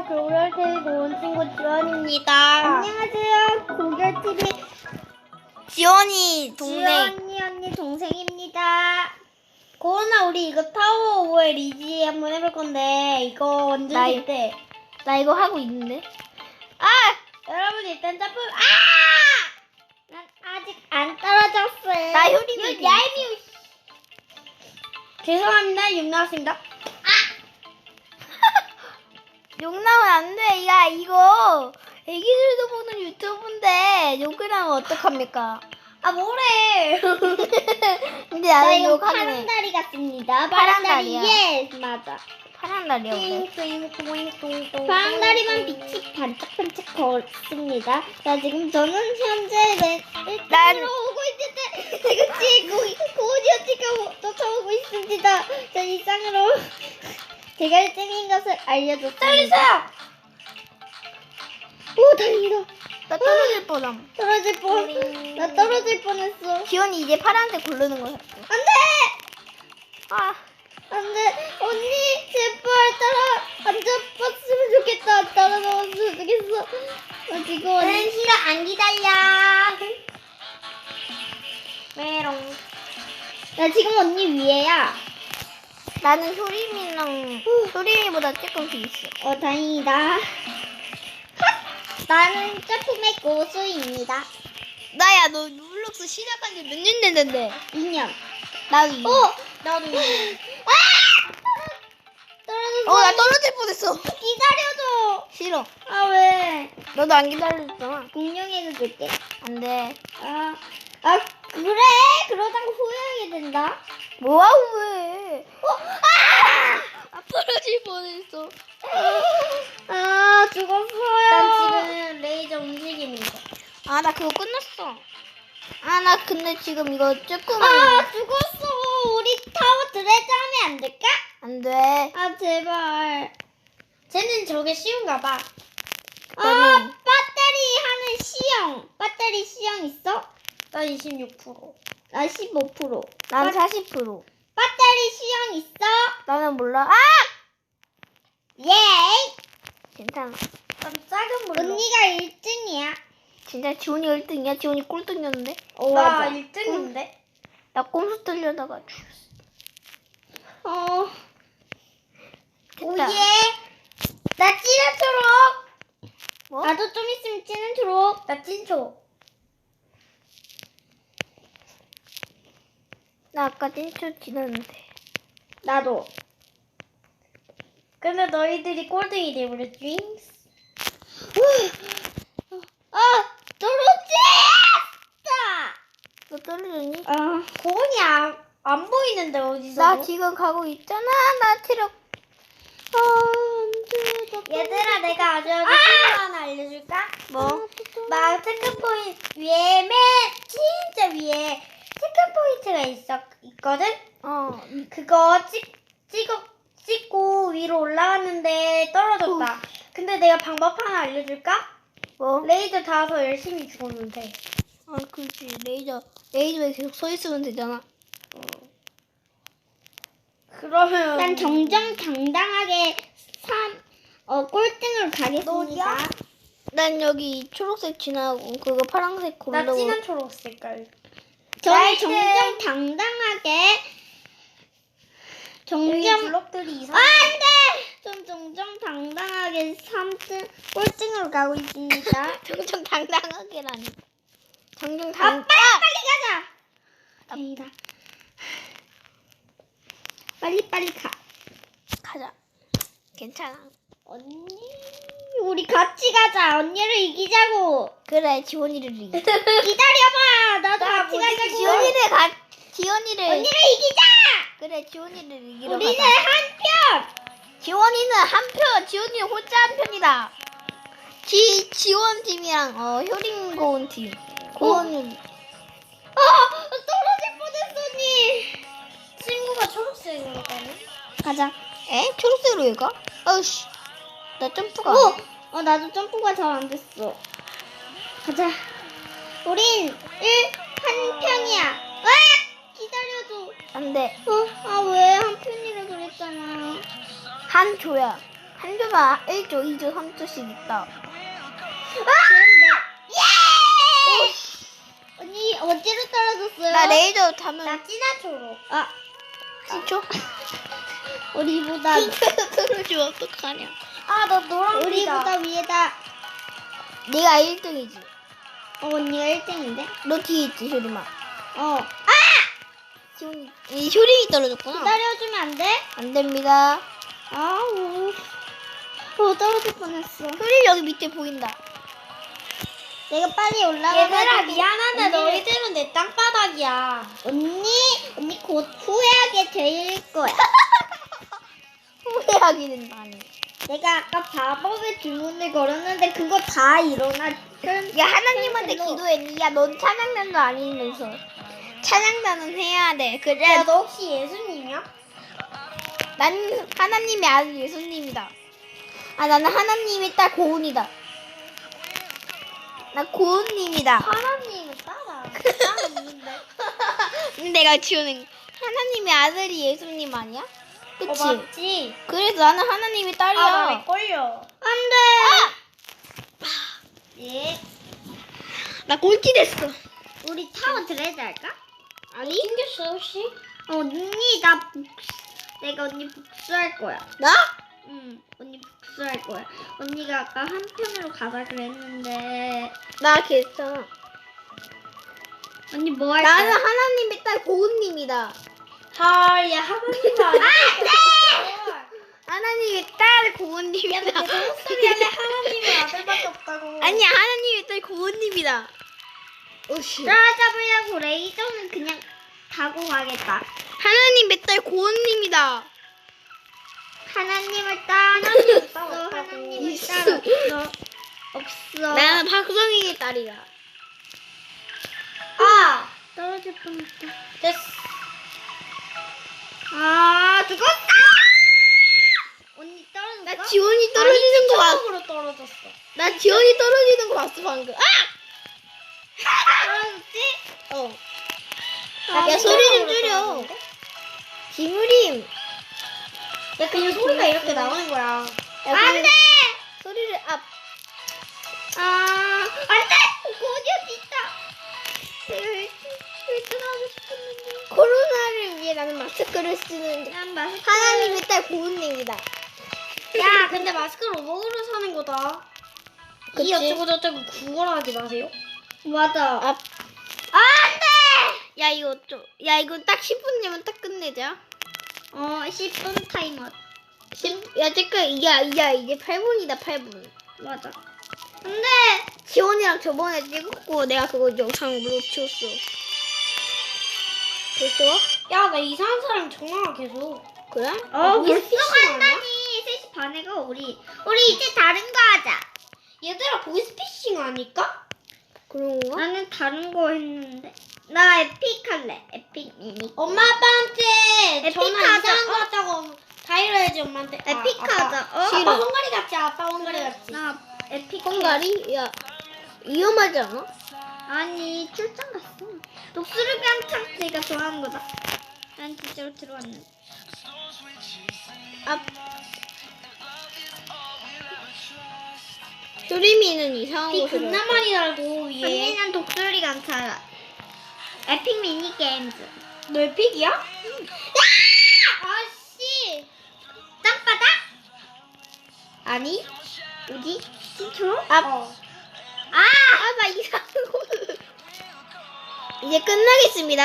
안녕하세요. 고결TV 고은 친구 지원입니다. 안녕하세요. 고결TV 지원이 동생. 지원이 언니 동생입니다. 고은아, 우리 이거 타워 오브의 리지 한번 해볼 건데, 이거 언제 나할 때? 나 이거 하고 있는데. 아! 여러분, 일단 점프, 아! 난 아직 안 떨어졌어요. 나 있네. 얄미워. 죄송합니다. 욕 나왔습니다. 욕 나오면 안 돼. 야 이거 애기들도 보는 유튜브인데 욕을 하면 어떡합니까? 아, 뭐래! 근데 나 나는 이거 욕하긴 해. 파란 다리 같습니다. 파란다리야. 예, 맞아. 파란 날이야 원래. 띵띵띵띵띵. 파란 다리만 빛이 반짝반짝 거렸습니다. 자 지금 저는 현재 내 난- 1등으로 오고 있는데 지금 지금 언니가 쫓아오고 있습니다. 자 이상으로 제가 1등인 것을 알려줬습니다. 떨리세요! 오 다행이다. 나 떨어질 뻔함. 떨어질 뻔. 나 떨어질 뻔했어. 기원이 이제 파란색 고르는 거 샀어. 안돼. 아, 안 돼 언니 제발 따라 안 잡았으면 좋겠다. 안 따라 나왔으면 좋겠어. 나 지금 언니 싫어, 안 기다려. 메롱. 나 지금 언니 위에야. 나는 효림이랑 효림이보다 조금 더 있어. 어 다행이다. 나는 점프맨 고수입니다. 나야, 너 루블록스 시작한 지 몇 년 됐는데? 2년. 나도 어! 나도 아! 떨어졌어. 어, 나 떨어질 뻔했어. 기다려줘. 싫어. 아 왜? 너도 안 기다렸잖아. 공룡해도 줄게. 안 돼. 아, 아 그래? 그러다가 후회하게 된다. 뭐야, 왜? 어? 아! 아, 떨어질 뻔했어. 아 죽었어요. 난 지금 레이저 거. 아, 나 그거 끝났어. 아, 나 근데 지금 이거 조금 아 죽었어. 우리 타워 드레자 하면 안 될까? 안 돼. 아 제발. 쟤는 저게 쉬운가 봐. 아 배터리 하는 시형. 배터리 시형 있어? 나 26%. 나 15%. 난 빠- 40%. 배터리 시형 있어? 나는 몰라. 아! 예이. 괜찮아. 난 작은 물로. 언니가 1등이야. 진짜 지훈이 1등이야? 지훈이 꼴등이었는데? 오, 나 맞아. 1등인데? 나 꼼수 들려다가 죽였어. 어. 됐다. 오예. 나 진한 초록. 뭐? 나도 좀 있으면 진한 초록. 나 찐초. 나 아까 찐초 지났는데. 나도. 근데 너희들이 꼴등이 돼버렸지? 아, 떨어졌다. 너 떨어졌니? 아, 고은이 안, 안 보이는데 어디서? 나 지금 가고 있잖아. 나 체력. 아, 안 돼. 나 얘들아 내가 아주 아주 아! 친구 하나 알려줄까? 뭐? 막 체크포인트 위에 맨 진짜 위에 체크 포인트가 있어 있거든? 어. 그거 찍 찍어 찍고 위로 올라갔는데 떨어졌다. 근데 내가 방법 하나 알려줄까? 뭐? 레이저 닿아서 열심히 죽으면 돼. 아, 그렇지. 레이저. 레이저에 계속 서 있으면 되잖아. 그러면 난 정정 당당하게 3, 어, 꼴등으로 가겠습니다. 난 여기 초록색 지나고 그거 파란색 나 고르고 진한 초록 색깔. 저는 여기 정정 블록들이 아, 이상. 안돼 전 정정당당하게 3등 꼴등으로 가고 있습니다 정정당당하게라니. 아 정정당. 빨리 빨리 가자 다행이다 빨리 빨리 가 가자. 괜찮아. 언니 우리 같이 가자 언니를 이기자고 그래 지원이를 이기. 기다려봐 나도 나 같이 뭐지? 가자고 지원이를 가. 지원이를. 언니를 이기자 그래 지원이를 이기러 우리는 가자. 한 편 지원이는 한 편, 지원이는 혼자 한 편이다. 지 지원 팀이랑 어 효린 고은 팀. 고은은 아 떨어질 뻔했어 언니 친구가 초록색이니까는. 가자 에? 초록색으로 왜 가? 아우씨. 나 점프가. 어, 어 나도 점프가 잘 안 됐어. 가자. 우린 1, 한 편이야. 아! 기다려줘. 안 돼. 어, 아, 왜 한 편이라 그랬잖아. 한 조야. 한 조가 1조, 2조, 3조씩 있다. 그런데 예! 언니 어디로 떨어졌어요? 나 레이저 타면 나 초록. 아 10초? 우리 보다 핑크에서 떨어지면 어떡하냐. 아, 너 노란색이다. 우리보다 위에다. 네가 1등이지. 어 언니가 1등인데? 너 뒤에 있지, 효림아. 어. 지훈이, 이 효림이 떨어졌구나. 기다려주면 안 돼? 안 됩니다. 아우. 어 떨어질 뻔했어. 효림 여기 밑에 보인다. 내가 빨리 올라가. 얘들아, 미안한데 너희들은 내 땅바닥이야. 언니 언니 곧 후회하게 될 거야. 후회하게 된다니. 내가 아까 바보의 주문을 걸었는데 그거 다 일어나. 야, 하나님한테 기도했니? 야, 넌 찬양단도 아니면서. 찬양단은 해야 돼. 그래. 야, 너 혹시 예수님이야? 난 하나님의 아들 예수님이다. 아, 나는 하나님의 딸 고은이다. 나 고은님이다. 하나님은 따라. 따라 있는데. 내가 지원한 하나님의 아들이 예수님 아니야? 그치? 어, 맞지? 그래서 나는 하나님의 딸이야. 아, 나왜 걸려? 안 돼! 예. 나 꼴찌 됐어. 우리 타워 드레드 할까? 아니? 생겼어, 혹시? 어, 언니 나 복수. 내가 언니 복수할 거야. 나? 응, 언니 복수할 거야. 언니가 아까 한 편으로 가자 그랬는데 나 괜찮아. 언니 뭐할 나는? 하나님의 딸 고은님이다. 헐, 야, 하나님도 아니야. 하나님의 딸 고은님이다. 목소리 안에 하나님의 아들밖에 없다고. 아니야, 하나님의 딸 고은님이다. 오씨. 따라잡으려고 레이저는 그냥 가고 가겠다. 하나님의 딸 고은님이다. 하나님을 따라 없어. 없다고. 하나님을. 따라 없어. 없어. 나는 박성희의 딸이다. 아! 떨어질 뻔했다. 됐어. 아 죽었다. 언니 떨어졌어? 나 지원이 떨어지는 거 봤어. 으로 떨어졌어. 나 지원이 떨어지는 거 봤어 방금. 아! 떨어졌지? 어. 아, 야 소리 좀? 줄여. 지무림. 야, 그냥 소리가 이렇게 나오는 거야. 야, 안 그냥 돼! 소리를 앞. 아, 안 돼! 고디언 있다! 내가 1등 하고 싶었는데. 코로나를 위해 나는 마스크를 쓰는 난 마스크. 하나님의 딸 고은님이다. 야, 근데 마스크를 먹으러 사는 거다. 그치? 이 어쩌고 저쩌고 구걸어 하지 마세요. 맞아. 앞. 아, 안 돼! 야 이거 좀. 야 이거 딱 10분 되면 딱 끝내자. 어, 10분 타이머. 10, 야 잠깐 야, 야 이제 8분이다 8분. 맞아. 안 돼! 지원이랑 저번에 찍었고 내가 그거 영상으로 치웠어. 됐어? 야, 나 이상한 사람 전화가 계속. 그래? 어, 벌써? 간다니. 3시 반에 가, 우리. 우리 이제 다른 거 하자. 얘들아, 보이스피싱 아닐까? 그런 거? 나는 다른 거 했는데. 나 에픽 할래. 에픽 미니. 엄마 아빠한테 에픽 전화 하자. 이상한 거 하자고 다 이래야지 엄마한테. 아, 에픽. 하자. 어? 아빠 헝가리 같지? 아빠 헝가리 같지? 나 에픽. 헝가리? 야 위험하지 않아? 아니 출장 갔어. 독수리 깜짝 제가 좋아하는 거다. 난 진짜로 들어왔는데. 앞. 조리미는 이상한 비 곳으로. 겁나 많이 날고 위에. 언니는 독수리 감찰. 에픽 미니 게임즈. 너 에픽이야? 아씨. 땅바닥? 아니. 어디? 신초? 앞. 어. 아! 아, 나 이상한 곳. 이제 끝나겠습니다.